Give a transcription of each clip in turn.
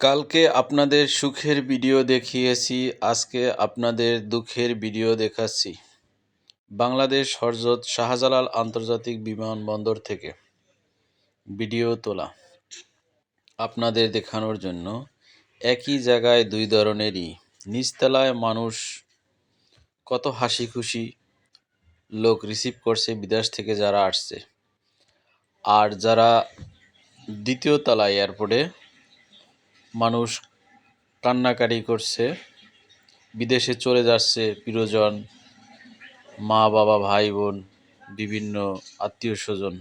কালকে আপনাদের সুখের ভিডিও দেখিয়েছি, আজকে আপনাদের দুঃখের ভিডিও দেখাচ্ছি। বাংলাদেশ হরজত শাহজালাল আন্তর্জাতিক বিমানবন্দর থেকে ভিডিও তোলা। আপনাদের দেখানোর জন্য একই জায়গায় দুই ধরনেরই। নিচতলায় মানুষ কত হাসি খুশি লোক রিসিভ করছে, বিদেশ থেকে যারা আসছে। আর যারা দ্বিতীয় তলায় এয়ারপোর্টে মানুষ কান্নাকাটি করছে, বিদেশে চলে যাচ্ছে প্রিয়জন, মা, বাবা, ভাই, বোন, বিভিন্ন আত্মীয় স্বজন।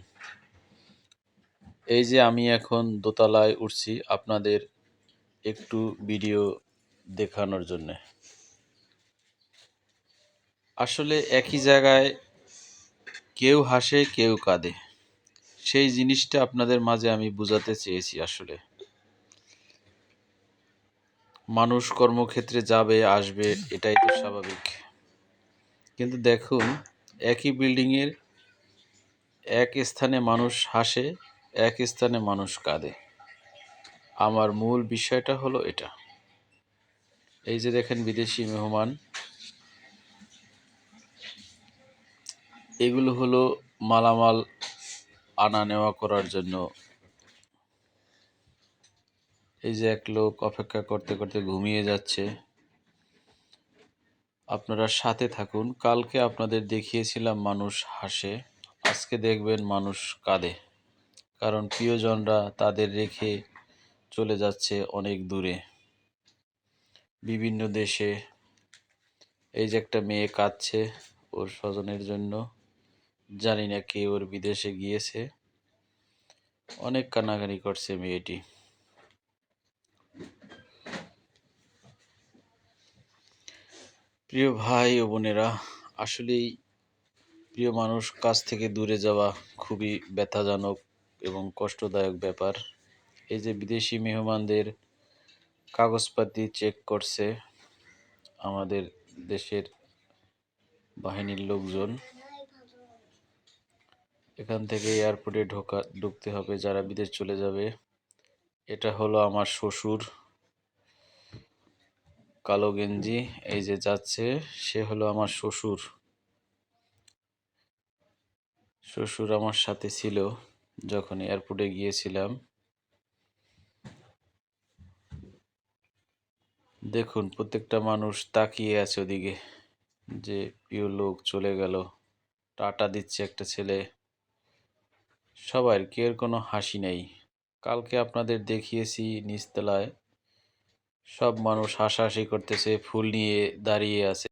এই যে আমি এখন দোতলায় উঠছি আপনাদের একটু ভিডিও দেখানোর জন্যে। আসলে একই জায়গায় কেউ হাসে, কেউ কাঁদে। সেই জিনিসটা আপনাদের মাঝে আমি বোঝাতে চেয়েছি আসলে। মানুষ কর্মক্ষেত্রে যাবে, আসবে, এটাই তো স্বাভাবিক। কিন্তু দেখুন, একই বিল্ডিংয়ের এক স্থানে মানুষ হাসে, এক স্থানে মানুষ কাঁদে। আমার মূল বিষয়টা হলো এটা। এই যে দেখেন বিদেশি মেহমান, এগুলো হলো মালামাল আনা নেওয়া করার জন্য এই যে এক লোক অপেক্ষা করতে করতে ঘুমিয়ে যাচ্ছে। আপনারা সাথে থাকুন। কালকে আপনাদের দেখিয়েছিলাম মানুষ হাসে, আজকে দেখবেন মানুষ কাঁদে। কারণ প্রিয়জনরা তাদের রেখে চলে যাচ্ছে অনেক দূরে। বিভিন্ন দেশে এই যে একটা মেয়ে কাঁদছে ওর স্বজনের জন্য। জানি না কে ওর বিদেশে গিয়েছে। অনেক কান্নাকানি করছে মেয়েটি। প্রিয় ভাই ও বোনেরা, আসলেই প্রিয় মানুষ কাছ থেকে দূরে যাওয়া খুবই ব্যথাজনক এবং কষ্টদায়ক ব্যাপার। এই যে বিদেশি মেহমানদের কাগজপাতি চেক করছে আমাদের দেশের বাহিনীর লোকজন। এখান থেকে এয়ারপোর্টে ঢোকা, ঢুকতে হবে যারা বিদেশ চলে যাবে। এটা হলো আমার শ্বশুর কালো গেঞ্জি, এই যে যাচ্ছে, সে হলো আমার শ্বশুর। শ্বশুর আমার সাথে ছিল যখন এয়ারপোর্টে গিয়েছিলাম। দেখুন, প্রত্যেকটা মানুষ তাকিয়ে আছে ওদিকে, যে প্রিয় লোক চলে গেল, টাটা দিচ্ছে একটা ছেলে। সবার কেউ কোনো হাসি নেই। কালকে আপনাদের দেখিয়েছি নিচতলায় সব মানুষ হাসাহাসি করতেছে ফুল নিয়ে দাঁড়িয়ে আছে।